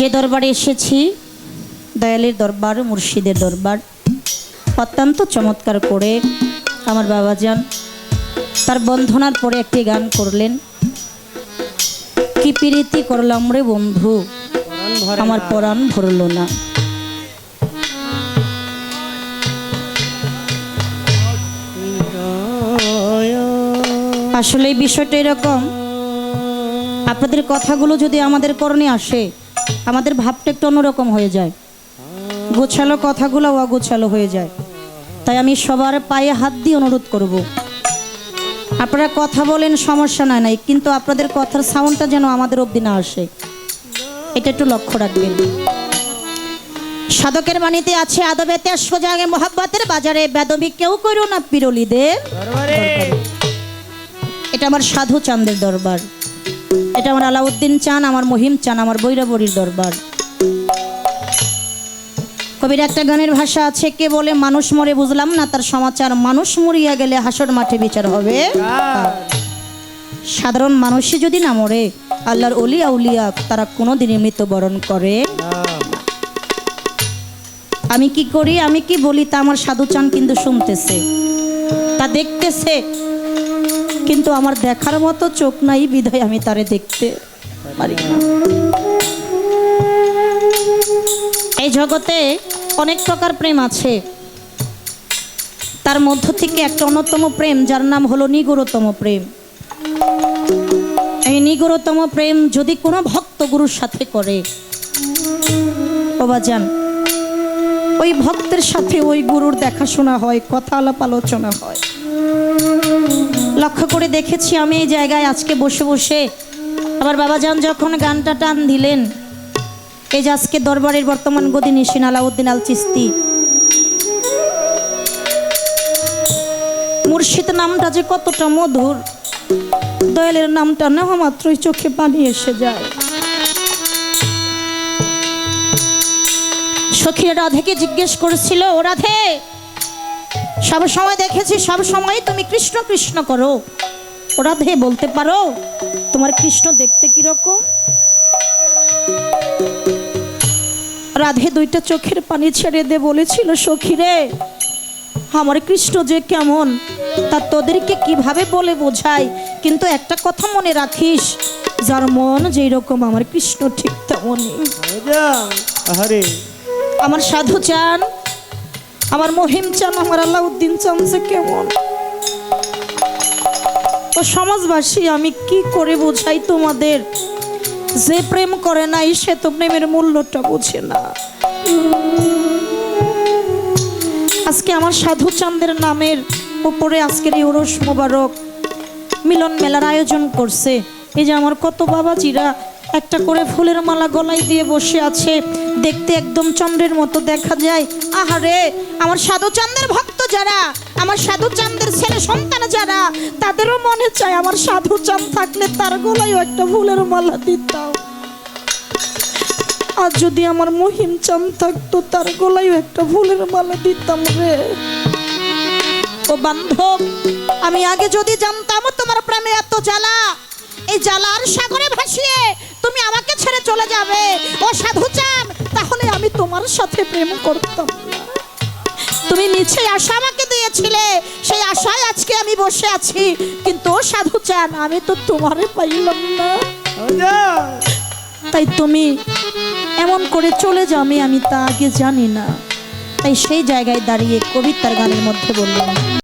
যে দরবারে এসেছি, দয়ালের দরবার, মুর্শিদের দরবার, অত্যন্ত চমৎকার করে আমার বাবা যান তার বন্ধনার পরে একটি গান করলেন, কি প্রীতি করলাম রে বন্ধু, আমার পরাণ ভরল না। আসলে এই বিষয়টা এরকম। আপনাদের কথাগুলো যদি আমাদের করণে আসে আমাদের ভাবটা একটু অন্যরকম হয়ে যায়। গোছালো কথাগুলো অগোছালো হয়ে যায়। তাই আমি সবার পায়ে হাত দিয়ে অনুরোধ করব। আপনারা কথা বলেন, সমস্যা নাই নাই, কিন্তু আপনাদের কথার সাউন্ডটা যেন আমাদের অবধি না আসে। এটা একটু লক্ষ্য রাখবেন। সাধকের বাণীতে আছে, আদবে আদবেতে সোজাগে মোহাব্বতের বাজারে, বেদবি কেউ করো না পিরলিদের এটা আমার সাধু চান্দের দরবার। এটা আমার আলাউদ্দিন চান, আমার মহিম চান, আমার বৈরাবরীর দরবার। কবির একটা গানের ভাষা আছে, কে বলে মানুষ মরে বুঝলাম না, তার সমাচার মানুষ মরিয়া গেলে হাসর মাঠে বিচার হবে। সাধারণ মানুষই যদি না মরে, আল্লাহর অলিয়া উলিয়া তারা কোনোদিনই মৃত্যুবরণ করে। আমি কি করি, আমি কি বলি তা আমার সাধু চান কিন্তু শুনতেছে। তা দেখতেছে কিন্তু আমার দেখার মতো চোখ নাই, বিধায় আমি তারে দেখতে পারি এই জগতে অনেক প্রকার প্রেম আছে। তার মধ্য থেকে একটা অন্যতম প্রেম, যার নাম হলো নিগুরতম প্রেম। এই নিগুরতম প্রেম যদি কোনো ভক্ত গুরুর সাথে করে বাবা যান ওই ভক্তের সাথে ওই গুরুর দেখাশোনা হয়, কথা আলাপ আলোচনা হয়। লক্ষ্য করে দেখেছি আমি এই জায়গায় আজকে বসে বসে। আবার বাবাজান যখন গানটা টান দিলেন, এই যে আজকে দরবারের বর্তমান গদি নিশিন আলাউদ্দিন আল চিস্তি। মুর্শিদ নামটা যে কতটা মধুর, দয়ালের নামটা নেওয়া মাত্রই চোখে পানি এসে যায়। সখীরা রাধেকে জিজ্ঞেস করেছিল, ও রাধে সব সময় দেখেছি সব সময় তুমি কৃষ্ণ কৃষ্ণ করো। ও রাধে বলতে পারো তোমার কৃষ্ণ দেখতে কীরকম? রাধে দুইটা চোখের পানি ছেড়ে দে বলেছিল সখীরে আমার কৃষ্ণ যে কেমন তা তোদেরকে কীভাবে বলে বোঝাই কিন্তু একটা কথা মনে রাখিস যার মন যেই রকম আমার কৃষ্ণ ঠিক তেমনই। আমার সাধু চান আমার মহিম চান, আমার আল্লাউদ্দিন চান যে কেমন? ও সমাজবাসী, আমি কি করে বোঝাই তোমাদের? যে প্রেম করে নাই, সে তো প্রেমের মূল্যটা বোঝে না। আজকে আমার সাধু চাঁদের নামের উপরে আজকের এই ওরস মোবারক মিলন মেলার আয়োজন করছে। এই যে আমার কত বাবাজিরা একটা করে ফুলের মালা গলায় দিয়ে বসে আছে। দেখতে একদম চন্দ্রের মতো দেখা যায়। আহারে, আমার সাধু চাঁদের ভক্ত যারা, আমার সাধু চাঁদের ছেলে সন্তান যারা, তাদেরও মনে চায় আমার সাধু চাঁদ থাকলে তার গলায়ও একটা ফুলের মালা দিতাম। আর যদি আমার মহিম চাঁদ থাকতো, তার গলায়ও একটা ফুলের মালা দিতাম রে। ও বান্ধব, আমি আগে যদি জানতাম তোমার প্রেমে এত জ্বালা, এই জ্বালার সাগরে ভাসিয়ে তুমি আমাকে ছেড়ে চলে যাবে। ও সাধু তাহলে আমি তোমার সাথে প্রেম করতাম। তুমি মিছে আশা আমাকে দিয়েছিলে। সেই আশায় আজকে আমি বসে আছি। কিন্তু সাধু চান, আমি তো তোমারে পাইলাম না। তাই তুমি এমন করে চলে যাবে আমি তা আগে জানি না। তাই সেই জায়গায় দাঁড়িয়ে কবিতার গানের মধ্যে বললাম।